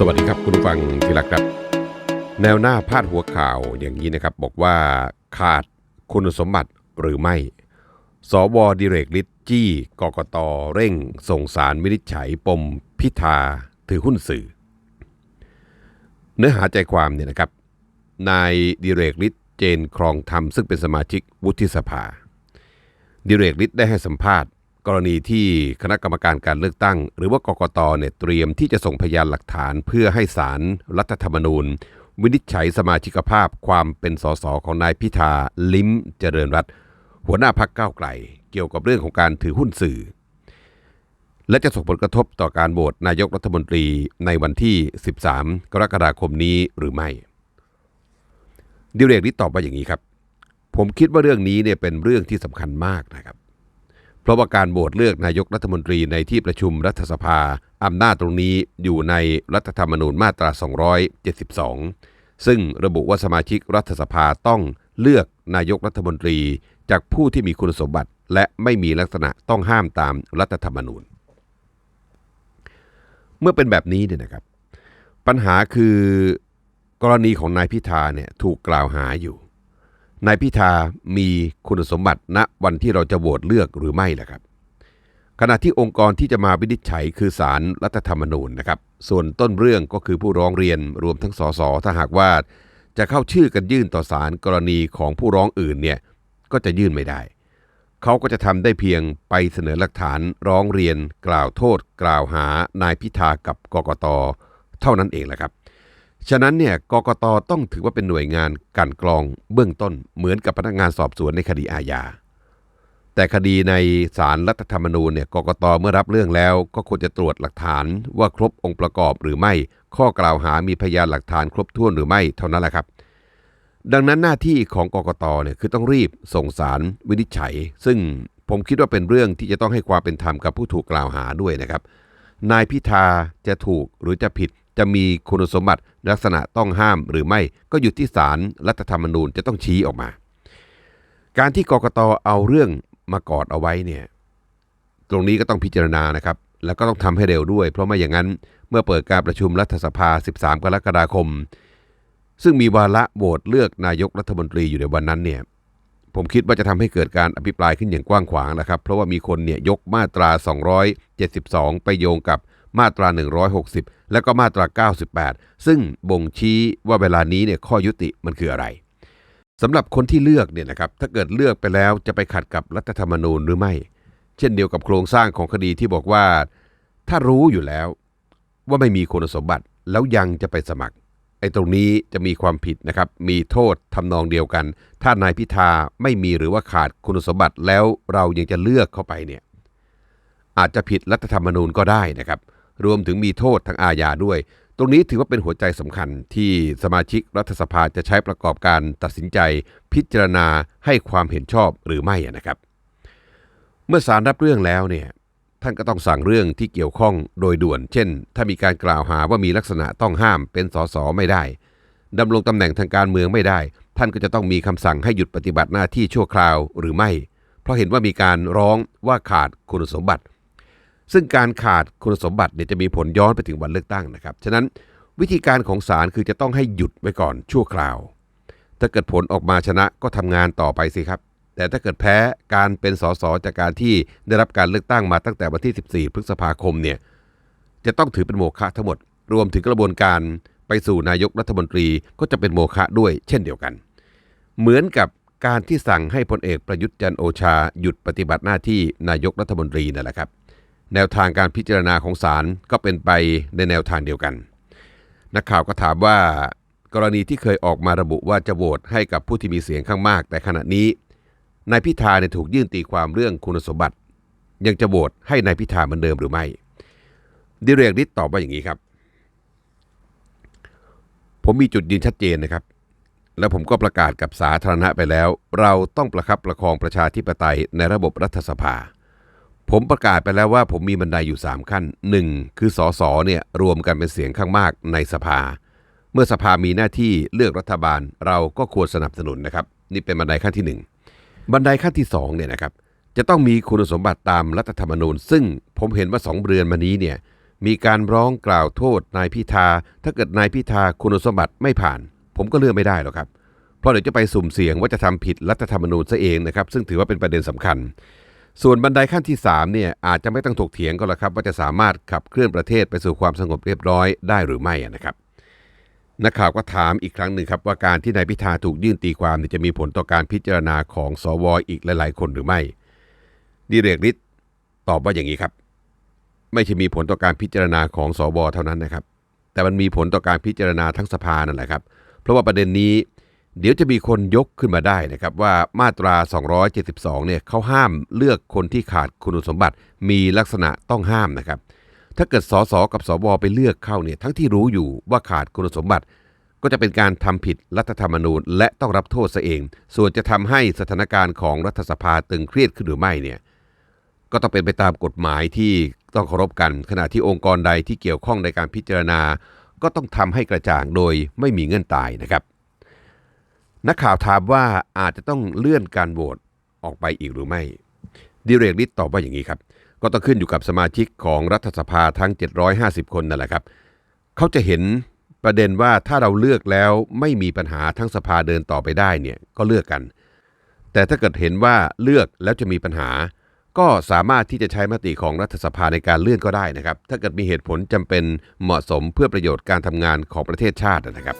สวัสดีครับคุณฟังที่รักครับ แนวหน้าพาดหัวข่าวอย่างนี้นะครับ บอกว่าขาดคุณสมบัติหรือไม่ สวดิเรกฤทธิ์จี้กกตเร่ง ส่งสารวินิจฉัยปมพิธาถือหุ้นสื่อ เนื้อหาใจความเนี่ยนะครับ นายดิเรกฤทธิ์เจนครองธรรมซึ่งเป็นสมาชิกวุฒิสภา ดิเรกฤทธิ์ได้ให้สัมภาษณ์ กรณีที่คณะกรรมการการเลือกตั้ง หรือว่ากกตเนี่ยเตรียมที่จะส่งพยานหลักฐานเพื่อให้ศาลรรัฐธรรมนูญ วินิจฉัยสมาชิกภาพความเป็นสสของนายพิธาลิ้มเจริญรัตหัวหน้าพักก้าวไกล เกี่ยวกับเรื่องของการถือหุ้นสื่อ และจะส่งผลกระทบต่อการโหวตนายกรัฐมนตรีในวันที่ 13 กรกฎาคมนี้หรือไม่ดิเรกนี่ตอบว่าอย่างนี้ครับ ผมคิดว่าเรื่องนี้เนี่ยเป็นเรื่องที่สำคัญมากนะครับ เพราะว่าการโหวตเลือกนายกรัฐมนตรีในที่ประชุมรัฐสภาอำนาจตรงนี้อยู่ในรัฐธรรมนูญมาตรา 272 ซึ่งระบุว่าสมาชิกรัฐสภาต้องเลือกนายกรัฐมนตรีจากผู้ที่มีคุณสมบัติ และไม่มีลักษณะต้องห้ามตามรัฐธรรมนูญ เมื่อเป็นแบบนี้เนี่ยนะครับ ปัญหาคือกรณีของนายพิธาเนี่ยถูกกล่าวหาอยู่ นายพิธามีคุณสมบัติณวันที่เราจะโหวตเลือกหรือไม่ล่ะครับ ขณะที่องค์กรที่จะมาวินิจฉัยคือศาลรรัฐธรรมนูญนะครับ ส่วนต้นเรื่องก็คือผู้ร้องเรียนรวมทั้งสสถ้าหากว่า จะเข้าชื่อกันยื่นต่อศาลกรณีของผู้ร้องอื่นเนี่ยก็จะยื่นไม่ได้ เขาก็จะทำได้เพียงไปเสนอหลักฐานร้องเรียน กล่าวโทษ กล่าวหานายพิธากับกกตเท่านั้นเองแหละครับ ฉะนั้นเนี่ยกกตต้องถือว่าเป็นหน่วยงานกลั่นกรองเบื้องต้นเหมือนกับพนักงานสอบสวนในคดีอาญาแต่คดีในศาลรรัฐธรรมนูญเนี่ยกกตเมื่อรับเรื่องแล้ว ก็ควรจะตรวจหลักฐานว่าครบองค์ประกอบหรือไม่ ข้อกล่าวหามีพยานหลักฐานครบถ้วนหรือไม่เท่านั้นแหละครับ ดังนั้นหน้าที่ของกกตเนี่ยคือต้องรีบส่งสารวินิจฉัย ซึ่งผมคิดว่าเป็นเรื่องที่จะต้องให้ความเป็นธรรมกับผู้ถูกกล่าวหาด้วยนะครับ นายพิธาจะถูกหรือจะผิด จะมีคุณสมบัติลักษณะต้องห้ามหรือไม่ก็อยู่ที่ศาลรรัฐธรรมนูญจะต้องชี้ออกมา การที่กกตเอาเรื่องมากอดเอาไว้เนี่ยตรงนี้ก็ต้องพิจารณานะครับ แล้วก็ต้องทำให้เร็วด้วย เพราะไม่อย่างนั้นเมื่อเปิดการประชุมรัฐสภา 13 กรกฎาคม ซึ่งมีวาระโหวตเลือกนายกรัฐมนตรีอยู่ในวันนั้นเนี่ยผมคิดว่าจะทำให้เกิดการอภิปรายขึ้นอย่างกว้างขวางนะครับ เพราะว่ามีคนเนี่ยยกมาตรา 272 ไปโยงกับ มาตรา 160 และก็มาตรา 98 ซึ่งบ่งชี้ว่าเวลานี้เนี่ยข้อยุติมันคืออะไรสำหรับคนที่เลือกเนี่ยนะครับถ้าเกิดเลือกไปแล้วจะไปขัดกับรัฐธรรมนูญหรือไม่ เช่นเดียวกับโครงสร้างของคดีที่บอกว่า ถ้ารู้อยู่แล้วว่าไม่มีคุณสมบัติแล้วยังจะไปสมัครไอ้ตรงนี้จะมีความผิดนะครับ มีโทษทำนองเดียวกัน ถ้านายพิธาไม่มีหรือว่าขาดคุณสมบัติแล้วเรายังจะเลือกเข้าไปเนี่ยอาจจะผิดรัฐธรรมนูญก็ได้นะครับ รวมถึงมีโทษทางอาญาด้วย ตรงนี้ถือว่าเป็นหัวใจสำคัญที่สมาชิกรัฐสภาจะใช้ประกอบการตัดสินใจ พิจารณาให้ความเห็นชอบหรือไม่นะครับ เมื่อศาลรับเรื่องแล้วเนี่ยท่านก็ต้องสั่งเรื่องที่เกี่ยวข้องโดยด่วน เช่น ถ้ามีการกล่าวหาว่ามีลักษณะต้องห้ามเป็นสสไม่ได้ดำรงตำแหน่งทางการเมืองไม่ได้ ท่านก็จะต้องมีคำสั่งให้หยุดปฏิบัติหน้าที่ชั่วคราวหรือไม่ เพราะเห็นว่ามีการร้องว่าขาดคุณสมบัติ ซึ่งการขาดคุณสมบัติเนี่ยจะมีผลย้อนไปถึงวันเลือกตั้งนะครับ ฉะนั้นวิธีการของศาลคือจะต้องให้หยุดไว้ก่อนชั่วคราว ถ้าเกิดผลออกมาชนะก็ทำงานต่อไปสิครับ แต่ถ้าเกิดแพ้การเป็นสสจากการที่ได้รับการเลือกตั้งมาตั้งแต่วันที่ 14 พฤษภาคมเนี่ยจะต้องถือเป็นโมฆะทั้งหมด รวมถึงกระบวนการไปสู่นายกรัฐมนตรีก็จะเป็นโมฆะด้วยเช่นเดียวกัน เหมือนกับการที่สั่งให้พลเอกประยุทธ์จันโอชาหยุดปฏิบัติหน้าที่นายกรัฐมนตรีนั่นแหละครับ แนวทางการพิจารณาของศาลก็เป็นไปในแนวทางเดียวกัน นักข่าวก็ถามว่ากรณีที่เคยออกมาระบุว่าจะโหวตให้กับผู้ที่มีเสียงข้างมาก แต่ขณะนี้นายพิธาเนี่ยถูกยื่นตีความเรื่องคุณสมบัติ ยังจะโหวตให้นายพิธาเหมือนเดิมหรือไม่ ดิเรกฤทธิ์ตอบว่าอย่างนี้ครับ ผมมีจุดยืนชัดเจนนะครับ แล้วผมก็ประกาศกับสาธารณะไปแล้ว เราต้องประคับประคองประชาธิปไตยในระบบรัฐสภา ผมประกาศไปแล้วว่าผมมีบันไดอยู่ 3 ขั้น 1. คือสสเนี่ยรวมกันเป็นเสียงข้างมากในสภา เมื่อสภามีหน้าที่เลือกรัฐบาลเราก็ควรสนับสนุนนะครับ นี่เป็นบันไดขั้นที่ 1 บันไดขั้นที่2เนี่ยนะครับจะต้องมีคุณสมบัติตามรัฐธรรมนูญ ซึ่งผมเห็นว่า2เดือนมานี้เนี่ยมีการร้องกล่าวโทษนายพิธา ถ้าเกิดนายพิธาคุณสมบัติไม่ผ่าน ผมก็เลือกไม่ได้หรอกครับ เพราะเดี๋ยวจะไปสุ่มเสี่ยงว่าจะทำผิดรัฐธรรมนูญซะเองนะครับซึ่งถือว่าเป็นประเด็นสำคัญ ส่วนบันไดขั้นที่ 3 เนี่ยอาจจะไม่ต้องถกเถียงก็แล้วครับ ว่าจะสามารถขับเคลื่อนประเทศไปสู่ความสงบเรียบร้อยได้หรือไม่อะนะครับนักข่าวก็ถามอีกครั้งหนึ่งครับว่าการที่นายพิธาถูกยื่นตีความจะมีผลต่อการพิจารณาของสวอีกหลาย ๆ คนหรือไม่ ดิเรกฤทธิ์ตอบว่าอย่างนี้ครับ ไม่ใช่มีผลต่อการพิจารณาของสวเท่านั้นนะครับ แต่มันมีผลต่อการพิจารณาทั้งสภานั่นแหละครับ เพราะว่าประเด็นนี้ เดี๋ยวจะมีคนยกขึ้นมาได้นะครับว่ามาตรา 272 เนี่ยเขาห้ามเลือกคนที่ขาดคุณสมบัติมีลักษณะต้องห้ามนะครับ ถ้าเกิดสสกับสวไปเลือกเข้าเนี่ยทั้งที่รู้อยู่ว่าขาดคุณสมบัติ ก็จะเป็นการทำผิดรัฐธรรมนูญ และต้องรับโทษซะเอง ส่วนจะทำให้สถานการณ์ของรัฐสภาตึงเครียดขึ้นหรือไม่เนี่ยก็ต้องเป็นไปตามกฎหมายที่ต้องเคารพกัน ขณะที่องค์กรใดที่เกี่ยวข้องในการพิจารณา ก็ต้องทำให้กระจ่างโดยไม่มีเงื่อนตายนะครับ นักข่าวถามว่าอาจจะต้องเลื่อนการโหวตออกไปอีกหรือไม่ ดิเรกฤทธิ์ตอบว่าอย่างนี้ครับ ก็ต้องขึ้นอยู่กับสมาชิกของรัฐสภาทั้ง 750 คนนั่นแหละครับ เขาจะเห็นประเด็นว่าถ้าเราเลือกแล้วไม่มีปัญหาทั้งสภาเดินต่อไปได้เนี่ยก็เลือกกัน แต่ถ้าเกิดเห็นว่าเลือกแล้วจะมีปัญหา ก็สามารถที่จะใช้มติของรัฐสภาในการเลื่อนก็ได้นะครับ ถ้าเกิดมีเหตุผลจำเป็นเหมาะสมเพื่อประโยชน์การทำงานของประเทศชาตินะครับ